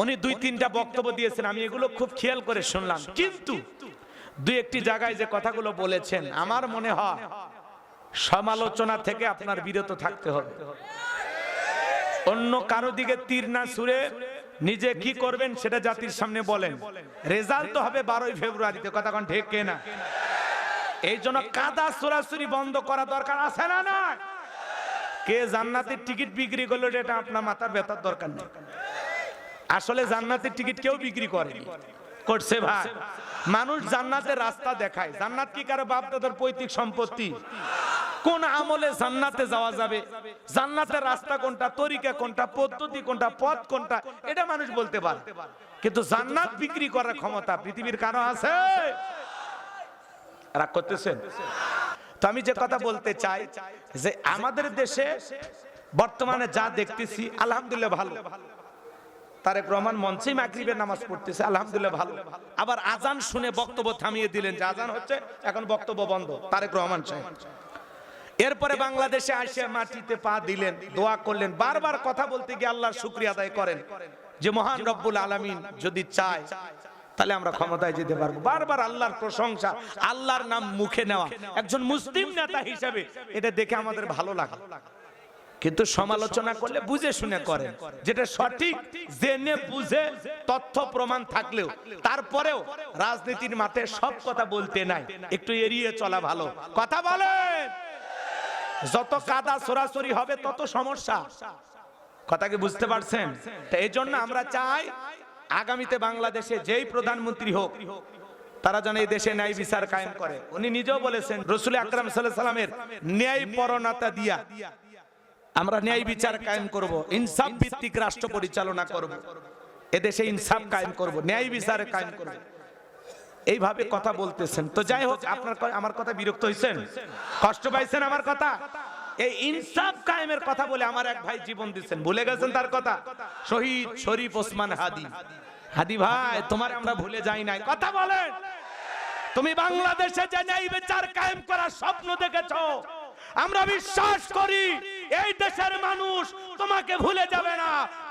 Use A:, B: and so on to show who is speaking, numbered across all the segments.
A: উনি দুই, তিনটা বক্তব্য দিয়েছেন, আমি এগুলো খুব খেয়াল করে শুনলাম। কিন্তু দুই, একটি জায়গায় যে কথাগুলো বলেছেন, আমার মনে হয় সমালোচনা থেকে আপনার বিরত থাকতে হবে। অন্য কারও দিকে তীর না সুরে নিজে কি করবেন সেটা জাতির সামনে বলেন। রেজাল্ট তো হবে বারোই ফেব্রুয়ারিতে, কথা কোন ঠিক না? এই জন্য কাদা সরাসরি বন্ধ করা দরকার আছে না না কে জান্নাতের টিকিট বিক্রি করল এটা আপনার মাথার ব্যথার দরকার নেই। আসলে জান্নাতের টিকিট কেউ বিক্রি করে করছে ভাই। মানুষ জান্নাতের রাস্তা দেখায়। জান্নাত কি কারও বাপ দাদার পৈতৃক সম্পত্তি? কোন আমলে জান্নাতে যাওয়া যাবে? জান্নাতের রাস্তা কোনটা, তরিকা কোনটা, পদ্ধতি কোনটা, পথ কোনটা, এটা মানুষ বলতে পারে। কিন্তু জান্নাত বিক্রি করার ক্ষমতা পৃথিবীর কারও আছে? রাগ করতেছেন? তো আমি যে কথা বলতে চাই, যে আমাদের দেশে বর্তমানে যা দেখতেছি, আলহামদুলিল্লাহ ভালো। তারেক রহমান মঞ্চে মাগরিবের নামাজ পড়তেছে, আলহামদুলিল্লাহ ভালো। আবার আজান শুনে বক্তব্য থামিয়ে দিলেন যে আজান হচ্ছে, এখন বক্তব্য বন্ধ তারেক রহমান সাহেব এরপরে বাংলাদেশে আসে মাটিতে পা দিলেন, দোয়া করলেন, বারবার কথা বলতে গিয়ে আল্লাহর শুক্রিয়া আদায় করেন যে মহান রব্বুল আলামিন যদি চায়, তাহলে আমরা ক্ষমতায় যেতে পারব। বারবার আল্লাহর প্রশংসা, আল্লাহর নাম মুখে নেওয়া। একজন মুসলিম নেতা হিসেবে এটা দেখে আমাদের ভালো লাগে। কিন্তু সমালোচনা করলে বুঝে শুনে করেন যেটা সঠিক জেনে বুঝে তথ্য প্রমাণ থাকলেও তারপরেও রাজনীতির মাঠে সব কথা বলতে নাই। একটু এড়িয়ে চলা ভালো। কথা বলেন! যত কাদা সরাসরি হবে তত সমস্যা। কথা কি বুঝতে পারছেন? তো এই জন্য আমরা চাই আগামীতে বাংলাদেশে যেই প্রধানমন্ত্রী হোক তারা যেন এই দেশে ন্যায় বিচার কায়েম করে। উনি নিজেও বলেছেন রসুল আকরাম সাল্লামের ন্যায় পরণতা দিয়া। আমরা ন্যায় বিচার কায়েম করব ইনসাফ ভিত্তিক রাষ্ট্র পরিচালনা করব। এদেশে ইনসাফ কায়েম করব ন্যায় বিচারে কায়েম করব। এইভাবে কথা বলতেছেন। তো যাই হোক আপনার আমার কথা বিরক্ত হয়েছেন কষ্ট পাইছেন আমার কথা। এই ইনসাফ কায়েমের কথা বলে আমার এক ভাই জীবন দিচ্ছেন। ভুলে গেছেন তার কথা? শহীদ শরীফ ওসমান হাদি। হাদি ভাই তোমার আমরা ভুলে যাই নাই। কথা বলেন। তুমি বাংলাদেশে যে ন্যায় বিচার কায়েম করার স্বপ্ন দেখেছ আমরা বিশ্বাস করি। এই দেশের মানুষ তোমাকে ভুলে যাবে না।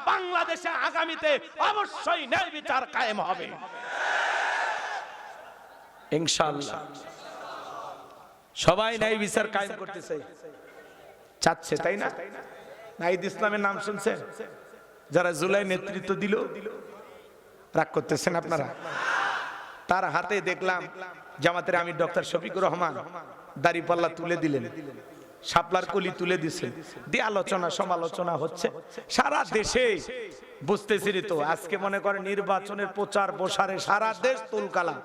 A: বাংলাদেশে আগামীতে অবশ্যই ন্যায় বিচার কায়েম হবে। সবাই ন্যায় বিচার কায়েম করতেছে। চাচ্ছে, তাই না? নাইদ ইসলামের নাম শুনছেন যারা জুলাই নেতৃত্ব দিল, রাগ করতেছেন আপনারা? তার হাতে দেখলাম জামাতের আমি ডক্টর শফিকুর রহমান দাড়িপাল্লা তুলে দিলেন। শাপলার কলি তুলে দিছে। দিয়ে আলোচনা, সমালোচনা হচ্ছে। সারা দেশে, বুঝতেছি তো, আজকে মনে করে নির্বাচনের প্রচার প্রসারে সারা দেশ তুলকালাম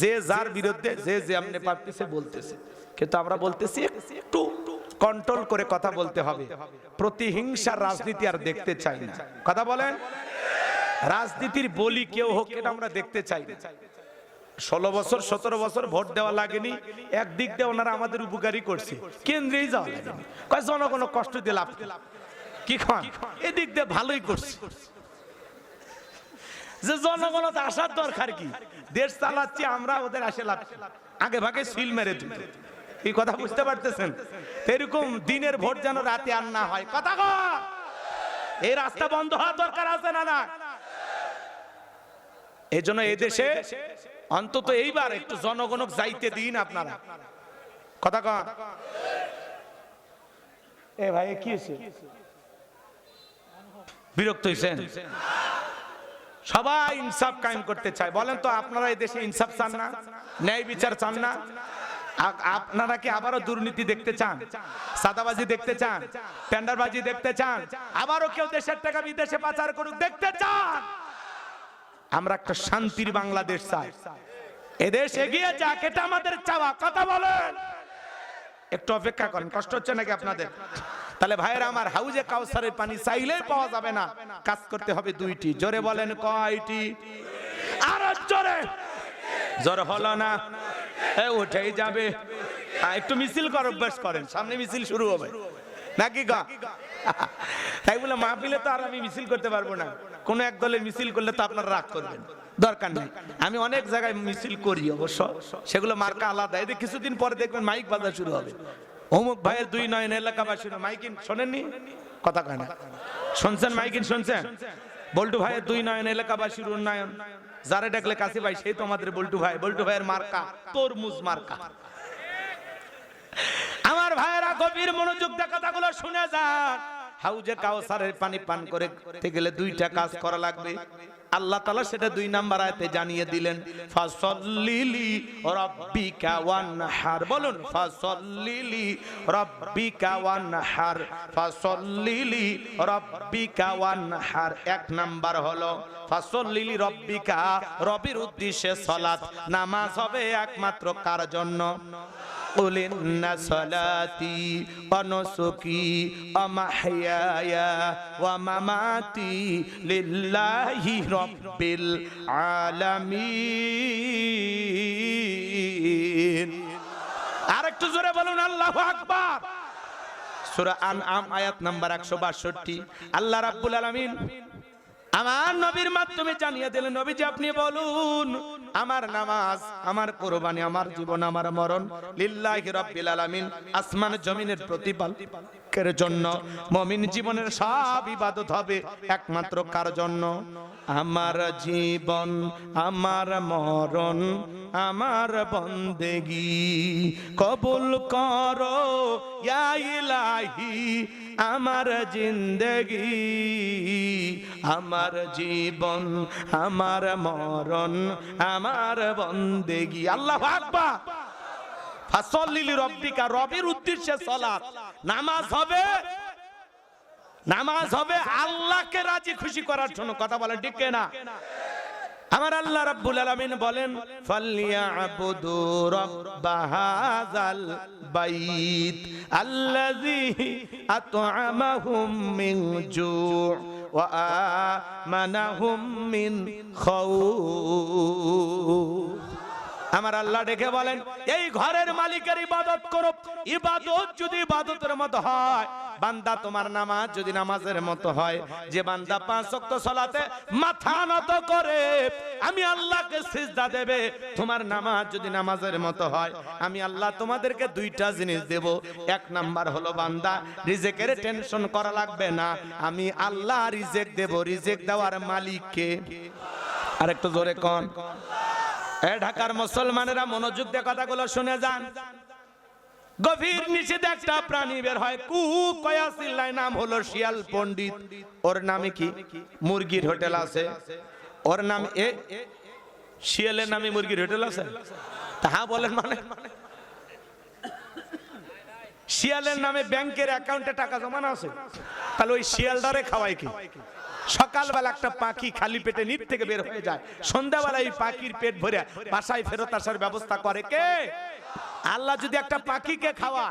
A: যে যার বিরুদ্ধে, যে যে আমনে পারতেছে বলতেছে। কিন্তু আমরা বলতেছি একটু কন্ট্রোল করে কথা বলতে হবে। প্রতিহিংসার রাজনীতি আর দেখতে চাই না। কথা বলেন? রাজনীতির বলি কেউ হোক, এটা আমরা দেখতে চাই না। ষোলো বছর, সতেরো বছর ভোট দেওয়া লাগেনি, একদিক দিয়ে ওনারা আমাদের উপকারী করছে। কেন্দ্রেই যাওয়া জনগণ কষ্ট দিয়ে লাভ কি? খান? এদিক দিয়ে ভালোই করছে। যে জনগণ আসার দরকার কি? দেশ চালাচ্ছি, আমরা ওদের আসে লাভ আগে ভাগে সিল মেরে দিত। এই কথা বুঝতে পারতেছেন? এরকম দিনের ভোট যেন রাতে আর না হয়। কথা এই রাস্তা বন্ধ হওয়া দরকার আছে না না এই জন্য এদেশে অন্তত এইবার একটু জনগণক যাইতে দিন আপনারা। কথা কন। এ ভাই কি হয়েছে বিরক্ত হয়েছেন সবাই ইনসাফ কায়েম করতে চায়। বলেন তো আপনারা এই দেশে ইনসাফ চান না? ন্যায় বিচার চান না? আপনারা কি আবারও দুর্নীতি দেখতে চান? সাদাবাজি দেখতে চান? টেন্ডারবাজি দেখতে চান? আবারও কেউ দেশের টাকা বিদেশে পাচার করুক দেখতে চান! আমরা একটা শান্তির বাংলাদেশ চাই। এদেশ এগিয়ে যাক, এটা আমাদের চাওয়া। কথা বলেন। একটু অপেক্ষা করেন, কষ্ট হচ্ছে নাকি আপনাদের? তাহলে ভাইয়েরা, আমার হাউজে কাউসারের পানি চাইলেই পাওয়া যাবে না। কাজ করতে হবে দুইটি। জোরে বলেন কয়টি? আর জোরে। জোর হলো না? এ, উঠেই যাবে। একটু মিছিল কর, অভ্যাস করেন। সামনে মিছিল শুরু হবে। নাকি গা? তাই বলে মাহফিলে তো আর আমি মিছিল করতে পারব না। কোন এক দলের মিছিল করলে তো আপনারা রাগ করবেন। দরকার নেই। আমি অনেক জায়গায় মিছিল করি অবশ্য। সেগুলো মার্কা আলাদা। এদের কিছুদিন পরে দেখবেন মাইক বাজা শুরু হবে। অমুক ভাইয়ের দুই নয়ন এলাকাবাসী মাইকিন শোনেননি? কথা কয় না। শুনছেন মাইকিন শুনছেন? বল্টু ভাইয়ের দুই নয়ন এলাকাবাসীর উন্নয়ন। যারা ডাকলে কাছে ভাই, সেই তো আমাদের বল্টু ভাই। বল্টু ভাইয়ের মার্কা, তরমুজ মার্কা। গভীর মনোযোগ দিয়ে কথাগুলো শুনে যান। হাউজে কাউসারের পানি পান করে গেলে দুইটা কাজ করা লাগবে। আল্লাহ তাআলা সেটা দুই নাম্বার আয়াতে জানিয়ে দিলেন, ফাসল্লিলি রাব্বিকা ওয়ানহার। বলুন, ফাসল্লিলি রাব্বিকা ওয়ানহার। ফাসল্লিলি রাব্বিকা ওয়ানহার। এক নাম্বার হলো, ফাসল্লিলি রাব্বিকা, রবির উদ্দেশ্যে সালাত নামাজ হবে একমাত্র কার জন্য? قل إن صلاتي ونسكي ومحياي ومماتي لله رب العالمين আরেকটু জোরে বলুন আল্লাহু আকবার সূরা আনআম আয়াত নাম্বার 162 আল্লাহ রাব্বুল আলামিন আমার নবীর মাধ্যমে জানিয়ে দিলেন নবীজি আপনি বলুন আমার নামাজ আমার কোরবানি আমার জীবন আমার মরণ লিল্লাহি রাব্বিল আলামিন আসমান জমিনের প্রতিপালকের জন্য মুমিন জীবনের সব ইবাদত হবে, একমাত্র কার জন্য? আমার জীবন, আমার মরণ, আমার বন্দেগি। কবুল করো ইলাহি, আমার জিন্দগি। আমার জীবন, আমার মরণ, আমার বন্দেগি। আল্লাহ আকবার। ফাসল্লিলি রব্বিকা রবের উদ্দেশ্যে সালাত। নামাজ হবে? নামাজ হবে আল্লাহকে রাজি খুশি করার জন্য। কথা বলেন ঠিক না আমার আল্লাহ রাব্বুল আলামিন বলেন, ফালিয়াবুদু রাব্বাহাযাল বাইত আল্লাযী আত'আমাহুম মিন জু' ওয়া আমানাহুম মিন খাউফ আমার আল্লাহ ডেকে বলেন, এই ঘরের মালিকের ইবাদত করো। ইবাদত যদি ইবাদতের মতো হয়, বান্দা তোমার নামাজ যদি নামাজের মতো হয়, যে বান্দা পাঁচ ওয়াক্ত সালাতে মাথা নত করে, আমি আল্লাহকে সিজদা দেবে। তোমার নামাজ যদি নামাজের মতো হয়, আমি আল্লাহ তোমাদেরকে দুইটা জিনিস দেব। এক নাম্বার হলো বান্দা, রিজেকের টেনশন করা লাগবে না। আমি আল্লাহ রিজেক দেব, রিজেক দেওয়ার মালিককে। আরেকটু জোরে কন। এ ঢাকার মুসলমানেরা মনোযোগ দিয়ে কথাগুলো শুনে যান। গভীর নিষেধ একটা প্রাণী বের হয়। কু কয়া চিল্লায় নাম হলো শিয়াল পণ্ডিত। ওর নামে কি? মুরগির হোটেল আছে। ওর নাম এ? শিয়ালের নামে মুরগির হোটেল আছে? তাহা বলেন মানে? শিয়ালের নামে ব্যাংকের অ্যাকাউন্টে টাকা জমানো আছে? তাহলে ওই শিয়ালদারে খাওয়াই কি? সকালবেলা একটা পাখি খালি পেটে নিপ থেকে বের হয়ে যায়। সন্ধ্যাবেলা এই পাখির পেট ভরে বাসায় ফেরত আসার ব্যবস্থা করে কে? আল্লাহ যদি একটা পাখিকে খাওয়া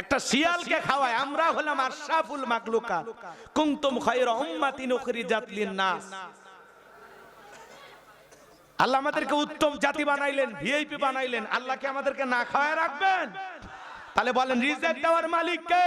A: একটা শিয়ালকে খাওয়ায়, আমরা হলাম আশরাফুল মাকলুকা কুনতুম খায়রা উম্মাতিন উখরিজাত লিন-নাস। আল্লাহ আমাদেরকে উত্তম জাতি বানাইলেন ভিআইপি বানাইলেন। আল্লাহকে আমাদেরকে না খাওয়ায় রাখবেন? তাহলে বলেন, রিজেক্ট দেওয়ার মালিক কে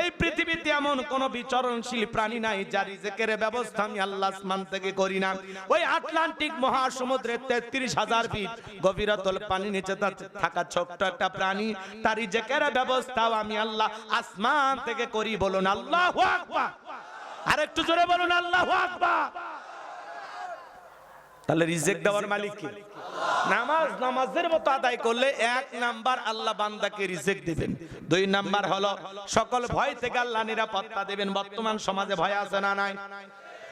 A: এই পৃথিবীতে এমন কোন বিচরণশীল প্রাণী নাই যার রিজেকের ব্যবস্থা আমি আল্লাহ আসমান থেকে করি না। ওই আটলান্টিক মহাসমুদ্রে তেত্রিশ হাজার ফিট গভীরতল পানি নিচে থাকা ছোট্ট একটা প্রাণী, তার রিজেকের ব্যবস্থাও আমি আল্লাহ আসমান থেকে করি বলুন, আল্লাহ আকবার। আর একটু জোরে বলুন, আল্লাহ আকবার। তাহলে রিজেক্ট দেওয়ার মালিক কে? নামাজ নামাজের মতো আদায় করলে এক নাম্বার আল্লাহ বান্দাকে রিজেক্ট দিবেন। দুই নাম্বার হলো, সকল ভয় থেকে আল্লাহ নিরাপত্তা দেবেন। বর্তমান সমাজে ভয় আছে না নাই?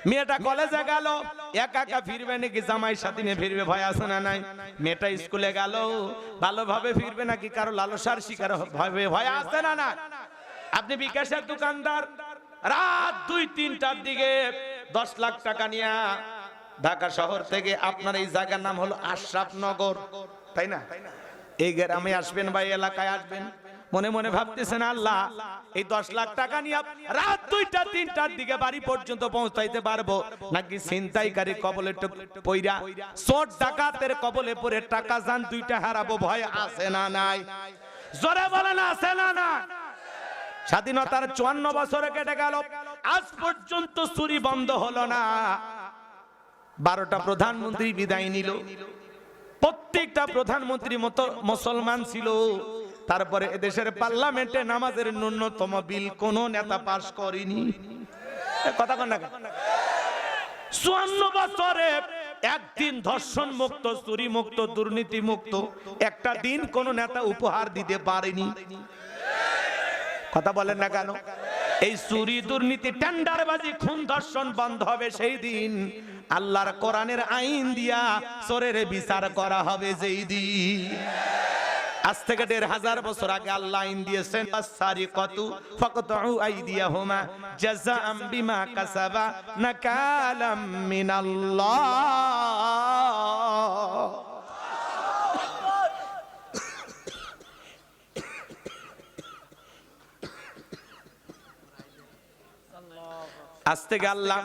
A: মেয়েটা কলেজে গেল, একা একা ফিরবে নাকি? জামাই সাথে নিয়ে ফিরবে, ভয় আছে না নাই? মেয়েটা স্কুলে গেল, ভালোভাবে ফিরবে নাকি? কারও লালসার শিকার হবে ভয় আছে না না আপনি বিকাশের দোকানদার, রাত দুই, তিনটার দিকে দশ লাখ টাকা নিয়ে ঢাকা শহর থেকে আপনার এই জায়গার নাম হলো আশরাফ নগর তাই না? এই গ্রামে আসবেন বা এলাকায় আসবেন, মনে মনে ভাবতেছেন, আল্লাহ, এই দশ লাখ টাকা নিয়ে রাত দুইটা, তিনটার দিকে বাড়ি পর্যন্ত পৌঁছাইতে পারব? নাকি ছিনতাইকারী কবলে পইরা চোর ডাকাতের কবলে পরে টাকা যান দুইটা হারাবো? ভয় আছে না নাই? জোরে বলেন, আছে না না স্বাধীনতার চুয়ান্ন বছরে কেটে গেল, আজ পর্যন্ত চুরি বন্ধ হলো না। বারোটা প্রধানমন্ত্রী বিদায় নিল। প্রত্যেকটা প্রধানমন্ত্রী মতো মুসলমান ছিল। তারপরে এদেশের পার্লামেন্টে নামাজের ন্যূনতম বিল কোন নেতা পাশ করেনি। কথা কন না চুয়ান্ন বছরে একদিন ধর্ষণ মুক্ত চুরি মুক্ত দুর্নীতি মুক্ত। একটা দিন কোন নেতা উপহার দিতে পারেনি। কথা বলেন না কেন? এই চুরি দুর্নীতি টেন্ডারবাজি খুন ধর্ষণ বন্ধ হবে সেই দিন। আল্লাহর কোরআনের আইন দিয়া চোরের বিচার করা হবে যেই দিন। আজ থেকে দেড় হাজার বছর আগে আল্লাহ আইন দিয়েছেন সারি কত কাসাবা আজ থেকে আল্লাহ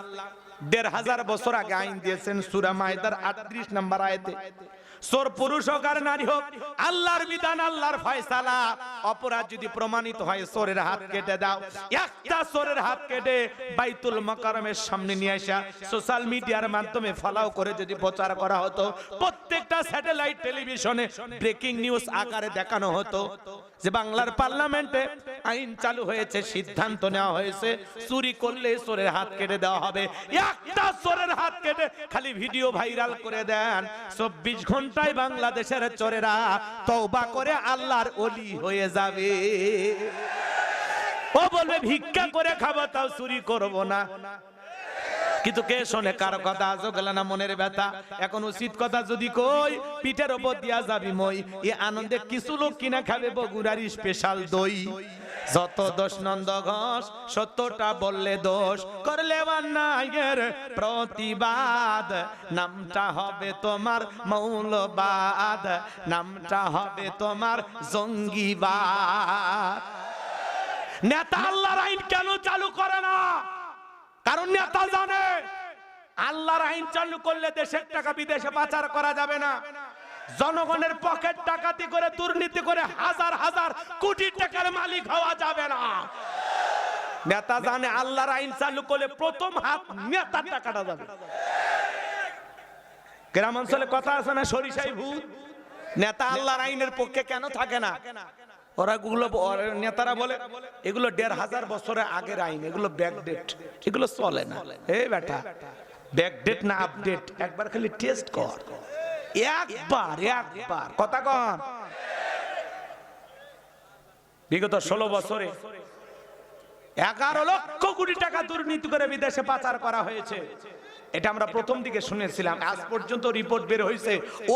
A: দেড় হাজার বছর আগে আইন দিয়েছেন সুরা মায়দার আটত্রিশ নম্বর আয়তে। সোর পুরুষ হোক আর নারী হোক, আল্লাহর বিধান, আল্লাহর ফয়সালা। অপরাধ যদি প্রমাণিত হয়, সোরের হাত কেটে দাও। একটা সোরের হাত কেটে বাইতুল মাকারমের সামনে নিয়ে আসা। সোশ্যাল মিডিয়ার মাধ্যমে করে যদি প্রচার করা হতো, প্রত্যেকটা স্যাটেলাইট টেলিভিশনে ব্রেকিং নিউজ আকারে দেখানো হতো যে বাংলার পার্লামেন্টে আইন চালু হয়েছে, সিদ্ধান্ত নেওয়া হয়েছে, চুরি করলে সোরের হাত কেটে দেওয়া হবে। একটা চোরের হাত কেটে খালি ভিডিও ভাইরাল করে দেন। চব্বিশ ঘন্টায় বাংলাদেশের চোরেরা তওবা করে আল্লাহর অলি হয়ে যাবে। ও বলবে, ভিক্ষা করে খাব, তাও চুরি করব না। কিন্তু কে শোনে? কার কথা আজও গেল না মনের ব্যথা। এখন উচিত কথা যদি কই পিঠের ওপর দিয়া যাবি মই। এ আনন্দে কিছু লোক কিনা খাবে বগুড়ার স্পেশাল দই। যত দোষ নন্দ ঘোষ সত্যটা বললে দোষ। করলে প্রতিবাদ। নামটা হবে তোমার মৌলবাদ। নামটা হবে তোমার জঙ্গিবাদ। নেতা আল্লাহর আইন কেন চালু করে না? কারণ নেতা জানে। আল্লাহর আইন চালু করলে দেশের টাকা বিদেশে পাচার করা যাবে না। জনগণের পকেট ডাকাতি করে, দুর্নীতি করে হাজার হাজার কোটি টাকার মালিক হওয়া যাবে না। নেতা জানে আল্লাহর আইন চালু করলে প্রথম হাত নেতার টাকাটা যাবে। গ্রাম অঞ্চলে কথা আছে না সরিষাই ভূত? নেতা আল্লাহর আইনের পক্ষে কেন থাকে না? নেতারা বলে, এগুলো দেড় হাজার বছরের আগের আইন, এগুলো ব্যাকডেট এগুলো চলে না। এ বেটা ব্যাকডেট না আপডেট একবার খালি টেস্ট কর। একবার একবার, কথা কন। বিগত ষোলো বছরে এগারো লক্ষ কোটি টাকা দুর্নীতি করে বিদেশে পাচার করা হয়েছে। এটা আমরা প্রথম দিকে শুনেছিলাম। আজ পর্যন্ত রিপোর্ট বের হয়েছে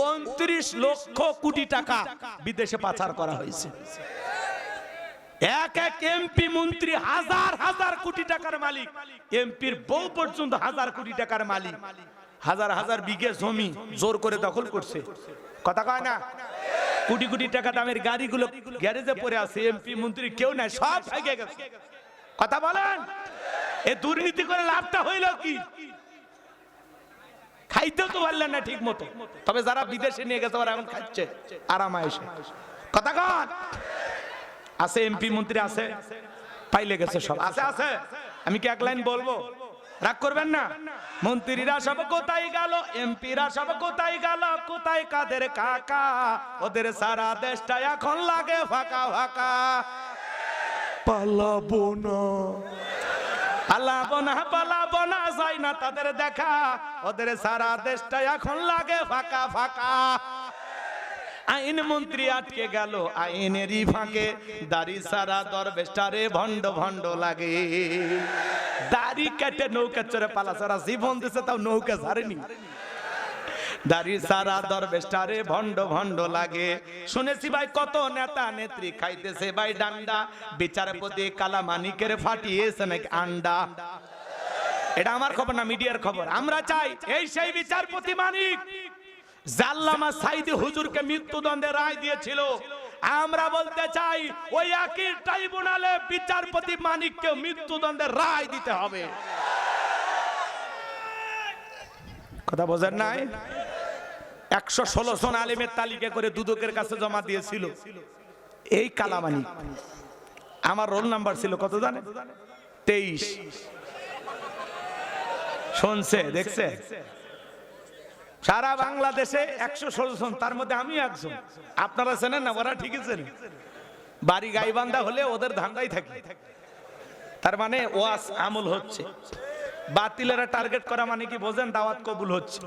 A: উনত্রিশ লক্ষ কোটি টাকা বিদেশে পাচার করা হয়েছে এক এক এমপি মন্ত্রী হাজার হাজার কোটি টাকার মালিক। এমপির বউ পর্যন্ত হাজার কোটি টাকার মালিক। হাজার হাজার বিঘে জমি জোর করে দখল করছে। কথা কয় না? কোটি কোটি টাকা দামের গাড়িগুলো গ্যারেজে পড়ে আছে এমপি মন্ত্রী কেউ নাই, সব ভেঙে গেছে। কথা বলেন? এ দুর্নীতি করে লাভটা হইল কি? খাইতেও তো পারলেন না ঠিক মতো তবে যারা বিদেশে নিয়ে গেছে ওরা এখন খাচ্ছে আরামা এসে কথা কন। আছে এমপি মন্ত্রী আছে, পাইলে গেছে সব। আছে আছে। আমি কি এক লাইন বলব? রাগ করবেন না? মন্ত্রীরা সব কোথায় গেল? এমপিরা সব কোথায় গেল? কোথায় কাদের কাকা? ওদের সারা দেশটা এখন লাগে ফাঁকা ফাঁকা। পালাবো না। পালাবো না পালাবো না, যাই তাদের দেখা। ওদের সারা দেশটা এখন লাগে ফাঁকা ফাঁকা। আইন মন্ত্রী আটকে গেল, আইনেরই ফাঁকে। দাড়ি সারা দরবেশটারে ভণ্ড ভণ্ড লাগে। দাড়ি কেটে নৌকা চড়ে পালা সারা জীবন দিছে, তাও নৌকা ছাড়েনি দাড়ি সারা দরবেশটারে ভণ্ড ভণ্ড লাগে। শুনেছি ভাই, কত নেতা নেত্রী খাইতেছে ভাই ডান্ডা। বিচারপতি কালা মানিকের ফাটিয়েছে নাকি আন্ডা? এটা আমার খবর না, মিডিয়ার খবর? আমরা চাই এই সেই বিচারপতি মানিক, জাল্লামা সাইদি হুজুরকে মৃত্যুদণ্ডে রায় দিয়েছিল। আমরা বলতে চাই, ওই একই ট্রাইব্যুনালে বিচারপতি মানিককে মৃত্যুদণ্ডের রায় দিতে হবে। কথা বোঝেন নাই? একশো ষোলো জন আলিমের তালিকা করে দুদকের কাছে জমা দিয়েছিল। এই কালামানি। আমার রোল নাম্বার ছিল কত জানে তেইশ। শুনছে, দেখছে? সারা বাংলাদেশে একশো ষোলো জন, তার মধ্যে আমি একজন। আপনারা চেনেন না, ওরা ঠিকই চেনে বাড়ি গাইবান্ধা হলে ওদের ধান্দাই থাকে। তার মানে ওয়াস আমল হচ্ছে। বাতিলেরা টার্গেট করা মানে কি বোঝেন? দাওয়াত কবুল হচ্ছে।